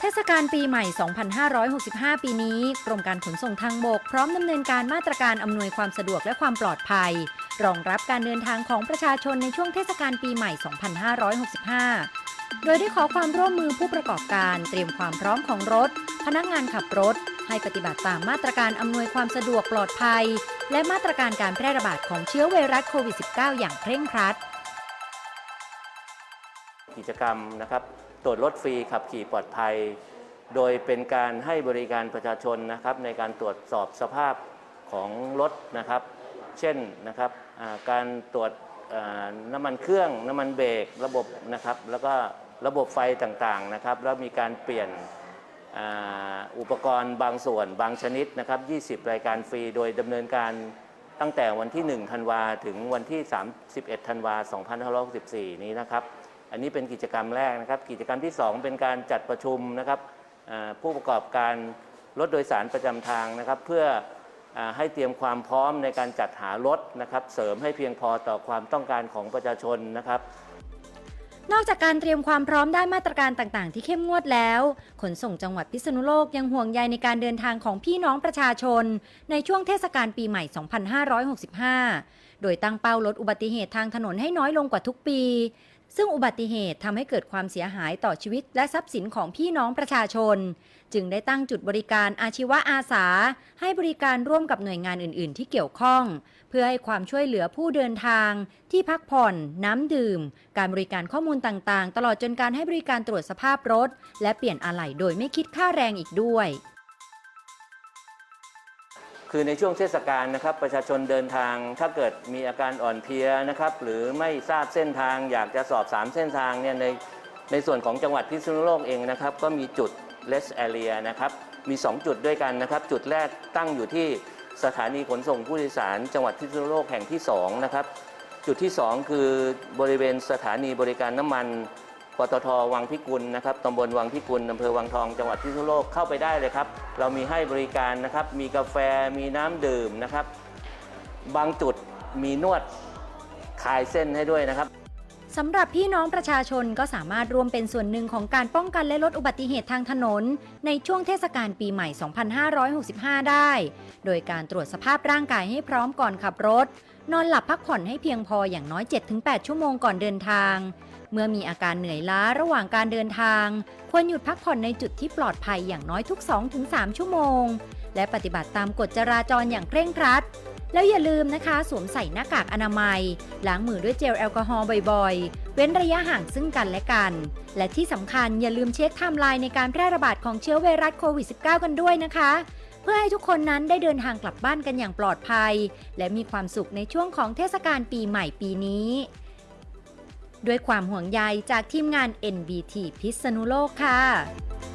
เทศกาลปีใหม่ 2565 ปีนี้ กรมการขนส่งทางบก พร้อมดำเนินการมาตรการอำนวยความสะดวกและความปลอดภัย รองรับการเดินทางของประชาชนในช่วงเทศกาลปีใหม่ 2565 โดยได้ขอความร่วมมือผู้ประกอบการ เตรียมความพร้อมของรถ พนักงานขับรถ ให้ปฏิบัติตามมาตรการอำนวยความสะดวกปลอดภัย และมาตรการการแพร่ระบาดของเชื้อไวรัสโควิด -19 อย่างเคร่งครัด กิจกรรมนะครับ รวจรถฟรีขับขี่ปลอดภัย โดยเป็นการให้บริการประชาชนนะครับในการตรวจสอบสภาพของรถนะครับ เช่นนะครับการตรวจน้ำมันเครื่องน้ำมันเบรกระบบนะครับ แล้วก็ระบบไฟต่างๆนะครับ แล้วมีการเปลี่ยนอ,อุปกรณ์บางส่วนบางชนิดนะครับ 20 รายการฟรี โดยดำเนินการตั้งแต่วันที่ 1 ธันวา ถึงวันที่ 31 ธันวา 2564 นี้นะครับ อันนี้เป็นกิจกรรมแรกนะครับ กิจกรรมที่ 2 เป็นการจัดประชุมนะครับผู้ประกอบการรถโดยสารประจำทางนะครับ เพื่ออให้เตรียมความพร้อมในการจัดหารถนะครับ เสริมให้เพียงพอต่อความต้องการของประชาชนนะครับนอกจากการเตรียมความพร้อมด้านมาตรการต่างๆ ที่เข้มงวดแล้ว ขนส่งจังหวัดพิษณุโลกยังห่วงใยในการเดินทางของพี่น้องประชาชน ในช่วงเทศกาลปีใหม่ 2565 โดยตั้งเป้าลดอุบัติเหตุทางถนนให้น้อยลงกว่าทุกปี ซึ่งอุบัติเหตุทำให้เกิดความเสียหายต่อชีวิตและทรัพย์สินของพี่น้องประชาชน จึงได้ตั้งจุดบริการอาชีวะอาสา ให้บริการร่วมกับหน่วยงานอื่น ๆ ที่เกี่ยวข้อง เพื่อให้ความช่วยเหลือผู้เดินทาง ที่พักผ่อน น้ำดื่ม การบริการข้อมูลต่าง ๆ ตลอดจนการให้บริการตรวจสภาพรถ และเปลี่ยนอะไหล่โดยไม่คิดค่าแรงอีกด้วย คือในช่วงเทศกาลนะครับ ประชาชนเดินทางถ้าเกิดมีอาการอ่อนเพลียนะครับ หรือไม่ทราบเส้นทางอยากจะสอบสามเส้นทางเนี่ยในในส่วนของจังหวัดพิษณุโลกเองนะครับ ก็มีจุด rest area นะครับ มี 2 จุดด้วยกันนะครับ จุดแรกตั้งอยู่ที่สถานีขนส่งผู้โดยสาร จังหวัดพิษณุโลกแห่งที่ 2 นะครับ จุดที่ 2 คือบริเวณสถานีบริการน้ำมัน ปตทวังพิกุลนะครับตำบลวังพิกุลอำเภอวังทองจังหวัดพิษณุโลกเข้าไปได้เลยครับ เรามีให้บริการนะครับ มีกาแฟมีน้ำดื่มนะครับ บางจุดมีนวดคลายเส้นให้ด้วยนะครับ สำหรับพี่น้องประชาชนก็สามารถร่วมเป็นส่วนหนึ่งของการป้องกันและลดอุบัติเหตุทางถนน ในช่วงเทศกาลปีใหม่ 2565 ได้ โดยการตรวจสภาพร่างกายให้พร้อมก่อนขับรถ นอนหลับพักผ่อนให้เพียงพออย่างน้อย 7-8 ชั่วโมงก่อนเดินทาง เมื่อมีอาการเหนื่อยล้าระหว่างการเดินทาง ควรหยุดพักผ่อนในจุดที่ปลอดภัยอย่างน้อยทุก 2-3 ชั่วโมง และปฏิบัติตามกฎจราจรอย่างเคร่งครัด แล้วอย่าลืมนะคะ สวมใส่หน้ากากอนามัย ล้างมือด้วยเจลแอลกอฮอล์บ่อยๆ เว้นระยะห่างซึ่งกันและกัน และที่สำคัญอย่าลืมเช็คไทม์ไลน์ในการแพร่ระบาดของเชื้อไวรัสโควิด -19 กันด้วยนะคะ เพื่อให้ทุกคนนั้นได้เดินทางกลับบ้านกันอย่างปลอดภัย และมีความสุขในช่วงของเทศกาลปีใหม่ปีนี้ ด้วยความห่วงใยจากทีมงาน NBT พิษณุโลกค่ะ